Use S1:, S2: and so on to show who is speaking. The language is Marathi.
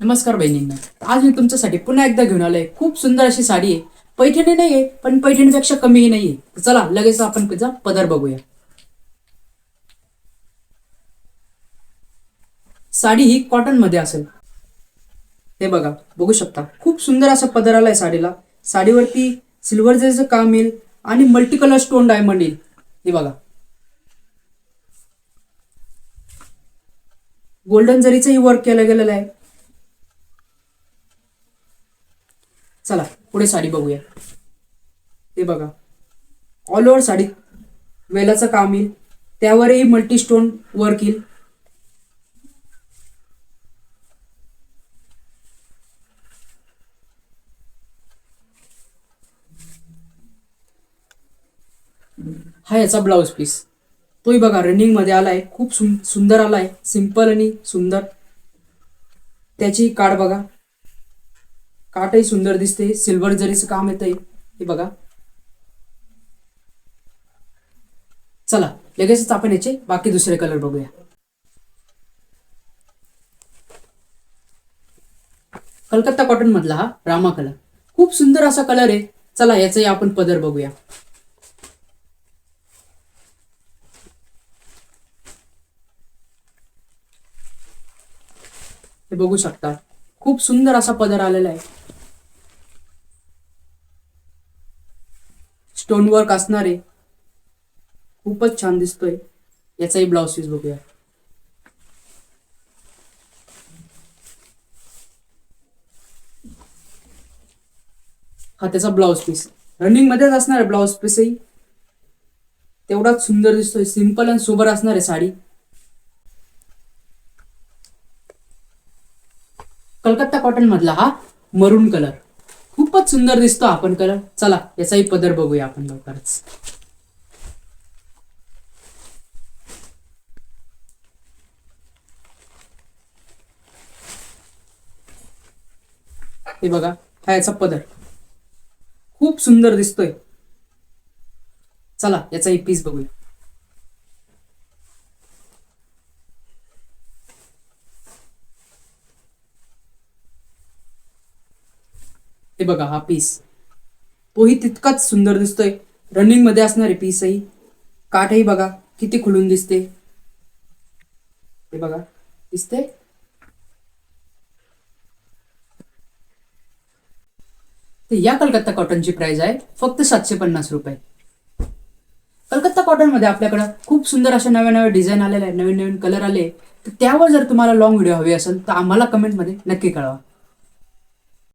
S1: नमस्कार बहिणींना. आज मी तुमच्यासाठी पुन्हा एकदा घेऊन आलोय. खूप सुंदर अशी साडी आहे. पैठणी नाहीये पण पैठणीपेक्षा कमीही नाहीये. चला लगेच आपण तिचा पदर बघूया. साडी ही कॉटनमध्ये असेल. हे बघा बघू शकता. खूप सुंदर असा पदर आलाय साडीला. साडीवरती सिल्वर जरीचं काम येईल आणि मल्टी कलर स्टोन डायमंड येईल. हे बघा. गोल्डन जरीचंही वर्क केलं गेलेलं आहे. चला पुढे साडी बघूया. ते बघा. All over sari. वेलाचं काम येईल. त्यावरही मल्टी स्टोन वर्क येईल. हा याचा ब्लाऊज पीस तोही बघा रनिंगमध्ये आलाय. खूप सुं- सुंदर आलाय. सिंपल आणि सुंदर. त्याची काढ बघा. काटही सुंदर दिसते सिल्वर जरीचं काम येतंय. हे बघा. चला लगेचच आपण याचे बाकी दुसरे कलर बघूया. कलकत्ता कॉटन मधला हा रामा कलर खूप सुंदर असा कलर आहे. चला याचाही आपण पदर बघूया. हे बघू शकता. खूप सुंदर असा पदर आलेला आहे. स्टोन वर्क असणार आहे खूपच छान दिसतोय. याचाही ब्लाउज पीस बघूया. हा त्याचा ब्लाउज पीस रनिंग मध्येच असणार आहे ब्लाउज पीसही तेवढाच सुंदर दिसतोय. सिंपल आणि सोबर असणार आहे साडी. कलकत्ता कॉटन मधला हा मरून कलर खूपच सुंदर दिसतो आपण कलर चला याचाही पदर बघूया आपण लवकरच. हे बघा हा याचा पदर. खूप सुंदर दिसतोय. चला याचाही पीस बघूया. हे बघा हा पीस तोही तितकाच सुंदर दिसतोय. रनिंगमध्ये असणारे पीसही काठही बघा किती खुलून दिसते. हे बघा दिसते तर या कलकत्ता कॉटनची प्राइस आहे फक्त सातशे पन्नास रुपये. कलकत्ता कॉटनमध्ये खूप सुंदर अशा नव्या नव्या डिझाईन आलेल्या आहेत नवीन नवीन कलर आले तर त्यावर जर तुम्हाला लॉंग व्हिडिओ हवी असेल तर आम्हाला कमेंटमध्ये नक्की कळवा.